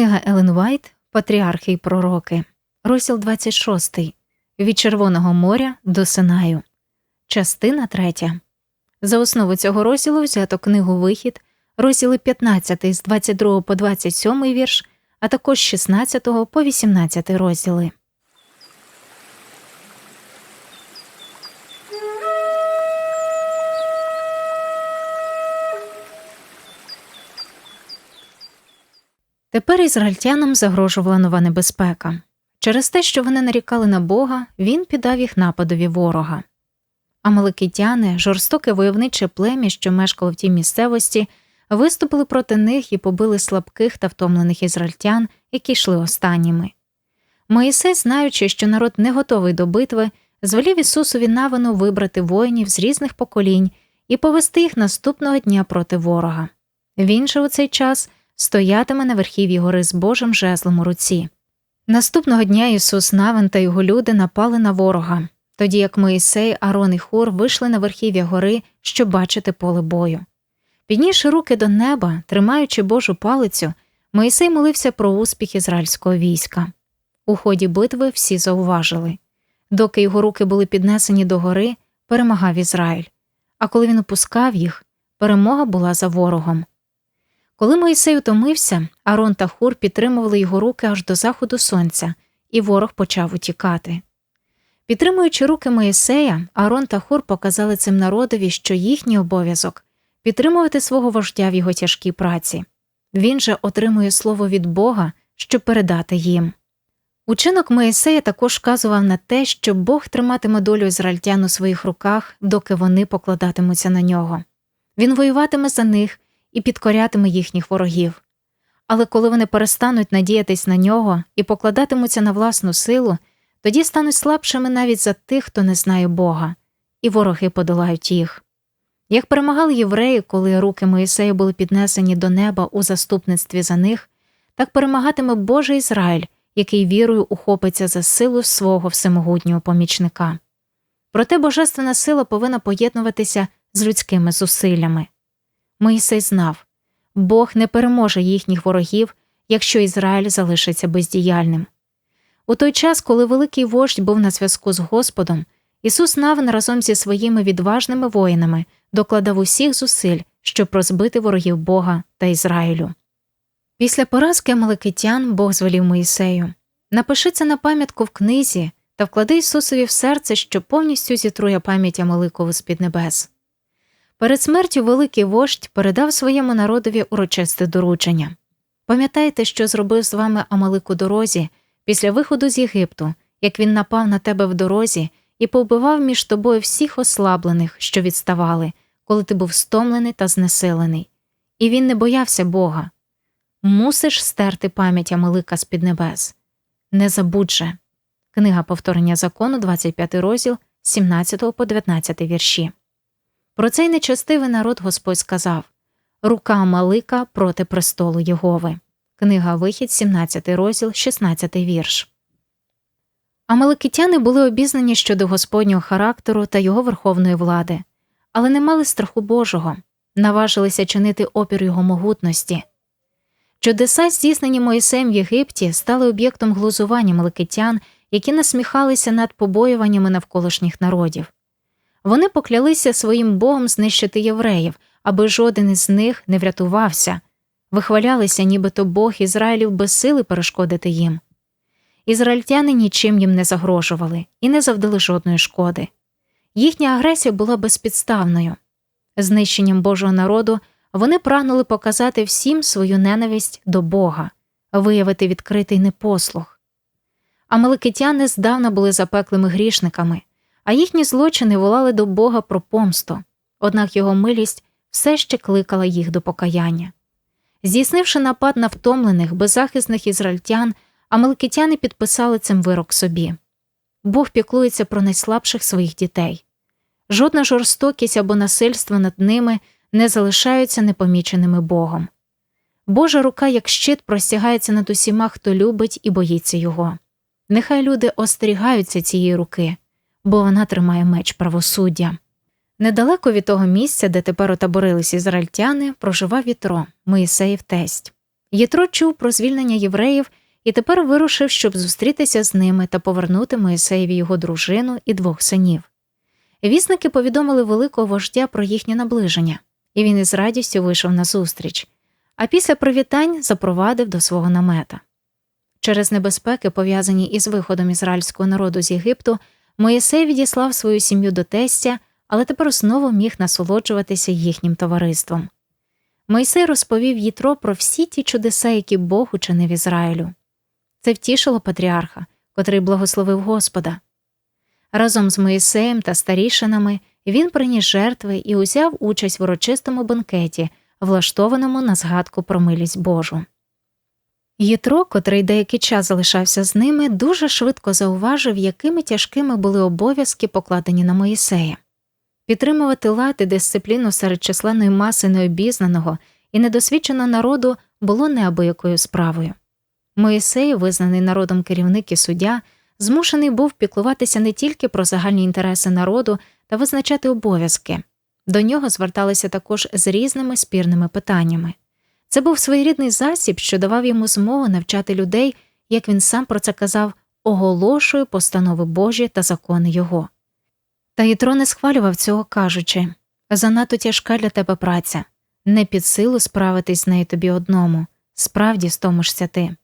Книга Елен Вайт Патріархи й пророки, розділ 26. Від Червоного моря до Синаю. Частина 3. За основу цього розділу взято книгу Вихід, розділи 15 з 22 по 27 вірш, а також 16 по 18 розділи. Тепер ізраїльтянам загрожувала нова небезпека. Через те, що вони нарікали на Бога, він піддав їх нападові ворога. Амаликитяни, жорстоке войовниче плем'я, що мешкало в тій місцевості, виступили проти них і побили слабких та втомлених ізраїльтян, які йшли останніми. Моїсей, знаючи, що народ не готовий до битви, звелів Ісусові навину вибрати воїнів з різних поколінь і повести їх наступного дня проти ворога. Він же у цей час стоятиме на верхів'ї гори з Божим жезлом у руці. Наступного дня Ісус Навин та його люди напали на ворога, тоді як Моїсей, Арон і Хур вийшли на верхів'я гори, щоб бачити поле бою. Піднісши руки до неба, тримаючи Божу палицю, Моїсей молився про успіх ізраїльського війська. У ході битви всі зауважили доки його руки були піднесені до гори, перемагав Ізраїль, а коли він опускав їх, перемога була за ворогом. Коли Моїсей утомився, Арон та Хур підтримували його руки аж до заходу сонця, і ворог почав утікати. Підтримуючи руки Моїсея, Арон та Хур показали цим народові, що їхній обов'язок підтримувати свого вождя в його тяжкій праці. Він же отримує слово від Бога, щоб передати їм. Учинок Моїсея також вказував на те, що Бог триматиме долю ізраїльтян у своїх руках, доки вони покладатимуться на нього. Він воюватиме за них і підкорятиме їхніх ворогів. Але коли вони перестануть надіятись на нього і покладатимуться на власну силу, тоді стануть слабшими навіть за тих, хто не знає Бога, і вороги подолають їх. Як перемагали євреї, коли руки Моїсея були піднесені до неба у заступництві за них, так перемагатиме Божий Ізраїль, який вірою ухопиться за силу свого всемогутнього помічника. Проте божественна сила повинна поєднуватися з людськими зусиллями. Моїсей знав Бог не переможе їхніх ворогів, якщо Ізраїль залишиться бездіяльним. У той час, коли великий вождь був на зв'язку з Господом, Ісус Навин разом зі своїми відважними воїнами докладав усіх зусиль, щоб розбити ворогів Бога та Ізраїлю. Після поразки Амаликитян Бог звелів Моїсею напиши це на пам'ятку в книзі та вклади Ісусові в серце, що повністю зітрує пам'ять Амаликову з під небес. Перед смертю великий вождь передав своєму народові урочисте доручення. Пам'ятайте, що зробив з вами Амалик у дорозі після виходу з Єгипту, як він напав на тебе в дорозі і повбивав між тобою всіх ослаблених, що відставали, коли ти був стомлений та знесилений. І він не боявся Бога. Мусиш стерти пам'ять Амалика з під небес. Не забудь же. Книга повторення закону, 25 розділ, 17 по 19 вірші. Про цей нечестивий народ Господь сказав Рука Малика проти престолу Єгови. Книга Вихід, 17 розділ, 16 вірш. Амаликитяни були обізнані щодо Господнього характеру та його верховної влади, але не мали страху Божого, наважилися чинити опір його могутності. Чудеса, здійснені Моїсеєм в Єгипті, стали об'єктом глузування маликитян, які насміхалися над побоюваннями навколишніх народів. Вони поклялися своїм Богом знищити євреїв, аби жоден із них не врятувався, вихвалялися, нібито Бог Ізраїлів без сили перешкодити їм. Ізраїльтяни нічим їм не загрожували і не завдали жодної шкоди. Їхня агресія була безпідставною. Знищенням Божого народу вони прагнули показати всім свою ненависть до Бога, виявити відкритий непослух. Амаликитяни здавна були запеклими грішниками а їхні злочини волали до Бога про помсту, однак його милість все ще кликала їх до покаяння. Здійснивши напад на втомлених, беззахисних ізраїльтян, амаликитяни підписали цим вирок собі Бог піклується про найслабших своїх дітей. Жодна жорстокість або насильство над ними не залишаються непоміченими Богом. Божа рука, як щит, простягається над усіма, хто любить і боїться його. Нехай люди остерігаються цієї руки, бо вона тримає меч правосуддя. Недалеко від того місця, де тепер отаборились ізраїльтяни, проживав вітро, Моїсеїв тесть. Єтро чув про звільнення євреїв і тепер вирушив, щоб зустрітися з ними та повернути Моїсеєві його дружину і двох синів. Вісники повідомили великого вождя про їхнє наближення, і він із радістю вийшов на зустріч, а після привітань запровадив до свого намета. Через небезпеки, пов'язані із виходом ізраїльського народу з Єгипту, Моїсей відіслав свою сім'ю до тестя, але тепер знову міг насолоджуватися їхнім товариством. Мойсей розповів Єтро про всі ті чудеса, які Бог учинив Ізраїлю. Це втішило патріарха, котрий благословив Господа. Разом з Моїсеєм та старішинами він приніс жертви і узяв участь в урочистому банкеті, влаштованому на згадку про милість Божу. Єтро, котрий деякий час залишався з ними, дуже швидко зауважив, якими тяжкими були обов'язки, покладені на Моїсея. Підтримувати лад і дисципліну серед численної маси необізнаного і недосвідченого народу було неабиякою справою. Моїсей, визнаний народом керівник і суддя, змушений був піклуватися не тільки про загальні інтереси народу та визначати обов'язки, до нього зверталися також з різними спірними питаннями. Це був своєрідний засіб, що давав йому змогу навчати людей, як він сам про це казав, оголошую постанови Божі та закони його. Та Єтро не схвалював цього, кажучи занадто тяжка для тебе праця, не під силу справитись з нею тобі одному, справді стомишся ти.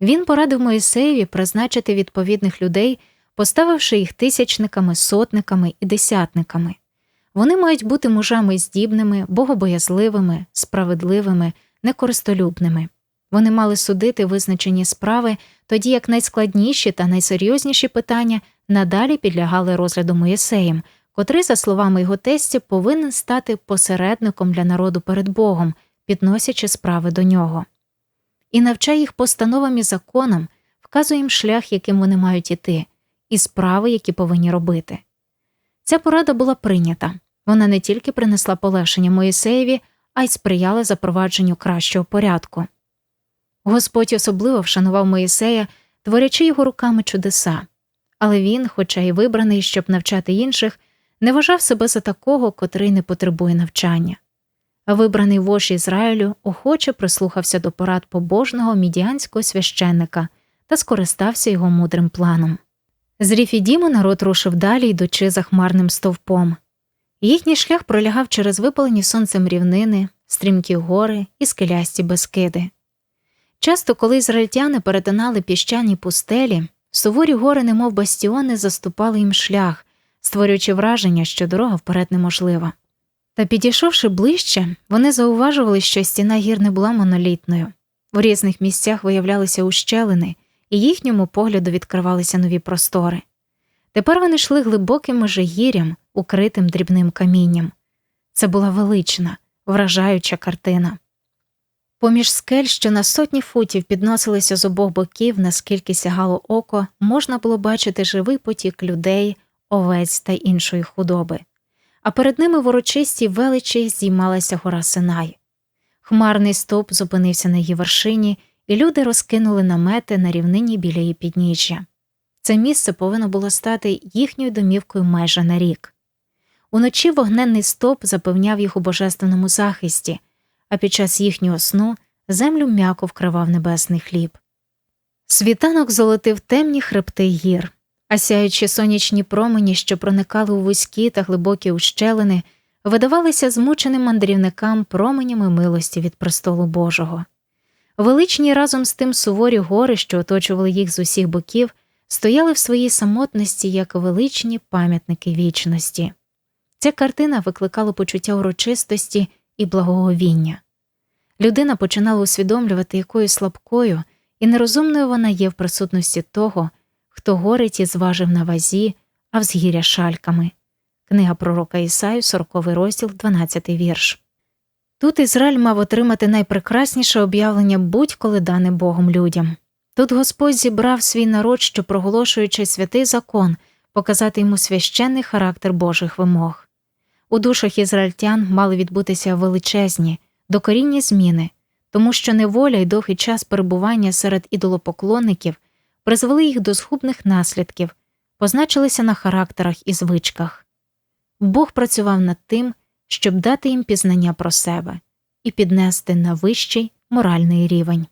Він порадив Моїсеєві призначити відповідних людей, поставивши їх тисячниками, сотниками і десятниками. Вони мають бути мужами здібними, богобоязливими, справедливими, некористолюбними. Вони мали судити визначені справи, тоді як найскладніші та найсерйозніші питання надалі підлягали розгляду Моїсеєм, котрий, за словами його тестя, повинен стати посередником для народу перед Богом, підносячи справи до нього. І навчає їх постановам і законам, вказує їм шлях, яким вони мають іти, і справи, які повинні робити. Ця порада була прийнята. Вона не тільки принесла полегшення Моїсеєві, а й сприяла запровадженню кращого порядку. Господь особливо вшанував Моїсея, творячи його руками чудеса, але він, хоча й вибраний, щоб навчати інших, не вважав себе за такого, котрий не потребує навчання. Вибраний вождь Ізраїлю охоче прислухався до порад побожного мідіанського священника та скористався його мудрим планом. З Ріфідіму народ рушив далі, йдучи за хмарним стовпом. Їхній шлях пролягав через випалені сонцем рівнини, стрімкі гори і скелясті безкиди. Часто, коли ізраїльтяни перетинали піщані пустелі, суворі гори, немов бастіони, заступали їм шлях, створюючи враження, що дорога вперед неможлива. Та підійшовши ближче, вони зауважували, що стіна гір не була монолітною. В різних місцях виявлялися ущелини, і їхньому погляду відкривалися нові простори. Тепер вони йшли глибоким межигір'ям, укритим дрібним камінням. Це була велична, вражаюча картина. Поміж скель, що на сотні футів підносилися з обох боків, наскільки сягало око, можна було бачити живий потік людей, овець та іншої худоби, а перед ними в урочистій величі здіймалася гора Синай. Хмарний стовп зупинився на її вершині, і люди розкинули намети на рівнині біля її підніжжя. Це місце повинно було стати їхньою домівкою майже на рік. Уночі вогненний стовп запевняв їх у божественному захисті, а під час їхнього сну землю м'яко вкривав небесний хліб. Світанок золотив темні хребти гір, а сяючі сонячні промені, що проникали у вузькі та глибокі ущелини, видавалися змученим мандрівникам променями милості від престолу Божого. Величні разом з тим суворі гори, що оточували їх з усіх боків, стояли в своїй самотності як величні пам'ятники вічності. Ця картина викликала почуття урочистості і благоговіння. Людина починала усвідомлювати, якою слабкою і нерозумною вона є в присутності того, хто горить і зважив на вазі, а взгіря шальками. Книга пророка Ісаю, 40 розділ, 12 вірш. Тут Ізраїль мав отримати найпрекрасніше об'явлення будь-коли дане Богом людям. Тут Господь зібрав свій народ, що, проголошуючи святий закон, показати йому священний характер Божих вимог. У душах ізраїльтян мали відбутися величезні, докорінні зміни, тому що неволя й довгий час перебування серед ідолопоклонників призвели їх до згубних наслідків, позначилися на характерах і звичках. Бог працював над тим, щоб дати їм пізнання про себе і піднести на вищий моральний рівень.